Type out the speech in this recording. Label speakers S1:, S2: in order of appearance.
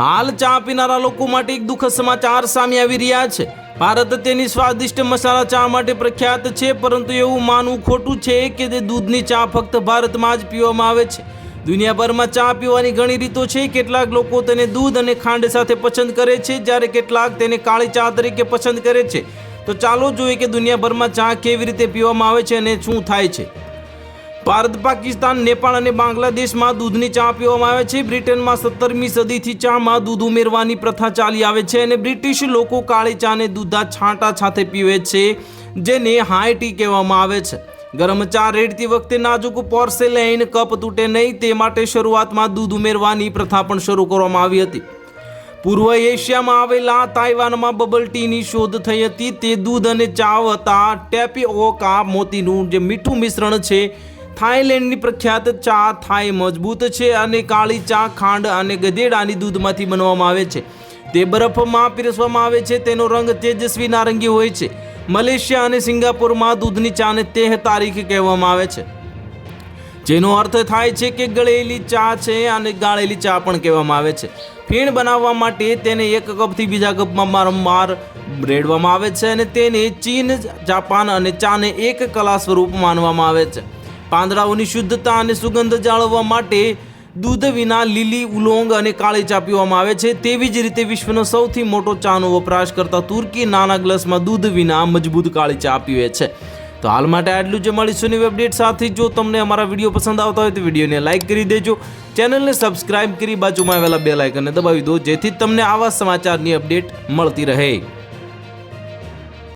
S1: હાલ ચા પીનારા લોકો માટે એક દુઃખદ સમાચાર સામે આવી રહ્યા છે. ભારત તેની સ્વાદિષ્ટ મસાલા ચા માટે પ્રખ્યાત છે, પરંતુ એવું માનવું ખોટું છે કે તે દૂધની ચા ફક્ત ભારતમાં જ પીવામાં આવે છે. દુનિયાભરમાં ચા પીવાની ઘણી રીતો છે. કેટલાક લોકો તેને દૂધ અને ખાંડ સાથે પસંદ કરે છે, જ્યારે કેટલાક તેને કાળી ચા તરીકે પસંદ કરે છે. તો ચાલો જોઈએ કે દુનિયાભરમાં ચા કેવી રીતે પીવામાં આવે છે અને શું થાય છે. ભારત, પાકિસ્તાન, નેપાળ અને બાંગ્લાદેશમાં દૂધની ચા પીવામાં આવે છે. બ્રિટનમાં સત્તરમી સદીથી ચામાં દૂધ ઉમેરવાની પ્રથા ચાલી આવે છે અને બ્રિટિશ લોકો કાળી ચાને દૂધા છાંટા સાથે પીવે છે, જેને હાઈ ટી કહેવામાં આવે છે. ગરમ ચા રેડતી વખતે નાજુક પોર્સેલેઇન કપ તૂટે નહીં, તે માટે શરૂઆતમાં દૂધ ઉમેરવાની પ્રથા પણ શરૂ કરવામાં આવી હતી. પૂર્વ એશિયામાં આવેલા તાઇવાનમાં બબલ ટીની શોધ થઈ હતી. તે દૂધ અને ચા હતા. ટેપીઓકા મોતીનું જે મીઠું મિશ્રણ છે થાઈલેન્ડની પ્રખ્યાત ચા થાઈ મજબૂત છે અને કાળી ચા ખાંડ અને ગધેડાની દૂધમાંથી બનાવવામાં આવે છે. તે બરફમાં પીરસવામાં આવે છે, તેનો રંગ તેજસ્વી નારંગી હોય છે. મલેશિયા અને સિંગાપુરમાં દૂધની ચાને તેહ તારીખ કહેવામાં આવે છે. જેનો અર્થ થાય છે કે ગળેલી ચા છે અને ગાળેલી ચા પણ કહેવામાં આવે છે. ફીણ બનાવવા માટે તેને એક કપથી બીજા કપમાં વારંવાર રેડવામાં આવે છે અને તેને ચીન, જાપાન અને ચાને એક કલા સ્વરૂપ માનવામાં આવે છે. પાંદડાઓની શુદ્ધતા અને સુગંધ જાળવવા માટે દૂધ વિના લીલી ઉલોંગ અને કાળી ચા પીવામાં આવે છે. તેવી જ રીતે વિશ્વનો સૌથી મોટો ચાનો વપરાશ કરતા તુર્કી નાના ગ્લાસમાં દૂધ વિના મજબૂત કાળી ચા પીવે છે. તો હાલ માટે આટલું જ મળીશું નવી અપડેટ સાથે જો તમને અમારા વીડિયો પસંદ આવતા હોય તો વિડીયોને લાઇક કરી દેજો. ચેનલને સબસ્ક્રાઇબ કરી બાજુમાં આવેલા બે લાઇકનને દબાવી દો જેથી તમને આવા સમાચારની અપડેટ મળતી રહે.